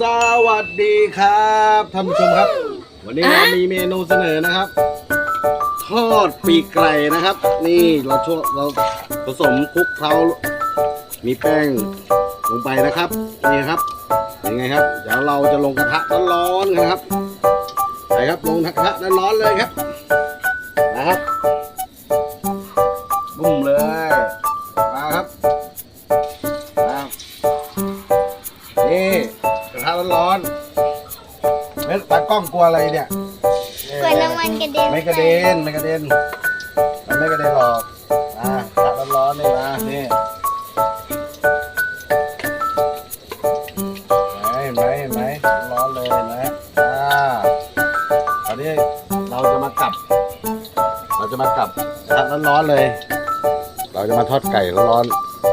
สวัสดีครับท่านผู้ชมครับ วันนี้เรามีเมนูเสนอนะครับ ทอดปีกไก่นะครับ นี่เราช่วเราผสมคลุกเคล้ามีแป้งลงไปนะครับนี่ครับยังไงครับ เดี๋ยวเราจะลงกระทะร้อนๆกันครับไปครับลงกระทะร้อนๆเลยครับนะครับบุ้มเลยมาครับมานี่ก ระทะร้อนๆเฮ้ยตากล้องกลัวอะไรเนี่ยกลัวน้ำมันกระเด็นไม่กระเด็นไม่กระเด็นมันไม่กระเด็นหรอกอะตักร้อนๆนี่มานี่เห็นไหมเห็นไหมร้อนเลยเห็นไหมอ่าตอนนี้เราจะมากลับ เราจะมากลับตักร้อนๆเลย เราจะมาทอดไก่ร้อน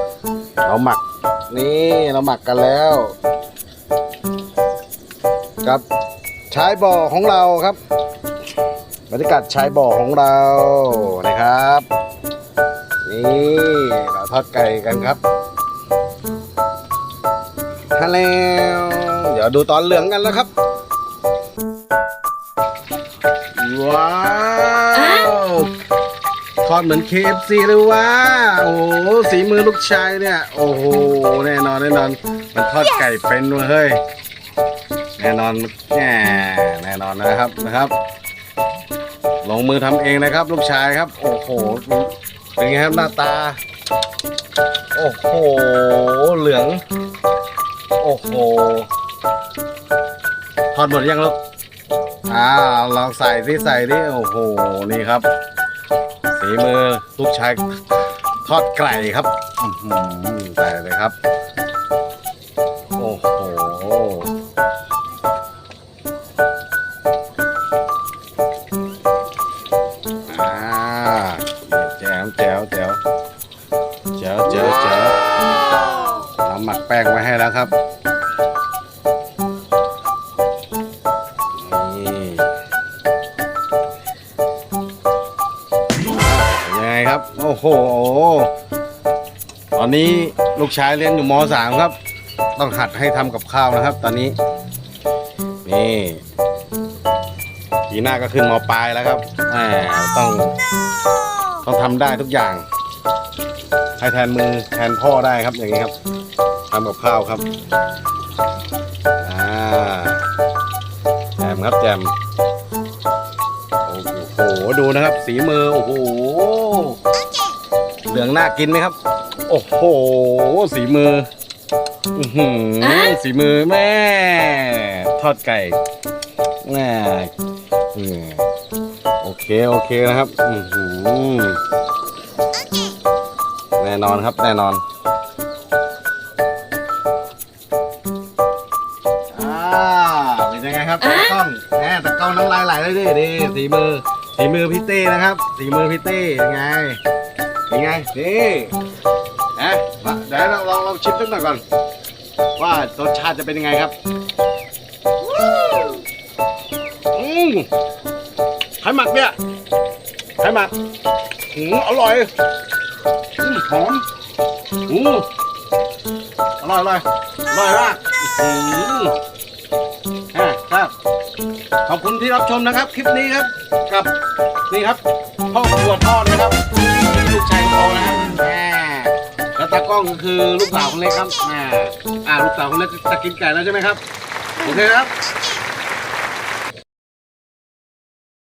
ๆเราหมักนี่เราหมักกันแล้ว กับชายบ่อของเราครับบรรยากาศชายบ่อของเรานะครับ นี่เราทอดไก่กันครับฮัลโหลเดี๋ยวดูตอนเหลืองกันแล้วครับ ว้าวทอดเหมือน KFC เลยว่าโอ้โหสีมือลูกชายเนี่ย โอ้โห แน่นอนแน่นอน มันทอดไก่เป็นเว้ย แน่นอนแน่แน่นอนนะครับนะครับ ลงมือทำเองนะครับ ลูกชายครับ โอ้โหเป็นไงครับหน้าตา โอ้โหเหลือง โอ้โหทอดหมดยังลูกอ่าลองใส่ที่ใส่ดิโอ้โหนี่ครับสีมือลูกชายทอดไก่ครับใส่เลยครับ แจ๋วแจ๋วแจ๋วเราหมักแป้งไว้ให้แล้วครับนี่ยังไงครับโอ้โหตอนนี้ลูกชายเรียนอยู่ม .3 ครับ ต้องหัดให้ทำกับข้าวนะครับ ตอนนี้นี่ปีหน้าก็ขึ้นมปลายแล้วครับแหมต้องต้องทำได้ทุกอย่าง ให้แทนมือแทนพ่อได้ครับอย่างนี้ครับทำกับข้าวครับอ่าแจมครับแจมโอ้โหดูนะครับ สีมือโอ้โหเหลืองน่ากินไหมครับ โอ้โห สีมืออื้อหือสีมือแม่ ทอดไก่แม่อืมโอเค โอเคนะครับ อือหือแน่นอนครับแน่นอนอ่าเป็นยังไงครับตะกล้องแหมตะกล้องน้ำลายไหลเลยดิดิสีมือสีมือพี่เต้นะครับ สีมือพี่เต้ยังไงยังไงนี่นะมาเดี๋ยวเราลองลองชิมสักหน่อยก่อน ว่ารสชาติจะเป็นยังไงครับอืมใครหมักเนี่ยใครหมักอืมอร่อย อืมหอมอืมอร่อยอร่อยอร่อยมากอืมอะครับ ขอบคุณที่รับชมนะครับ คลิปนี้ครับ กับนี่ครับพ่อครัวทอดนะครับลูกชายคนโตนะครับแหมแล้วตากล้องก็คือลูกสาวคนเล็กครับแหมอ่าลูกสาวคนเล็กจะกินไก่แล้วใช่ไหมครับ โอเคครับ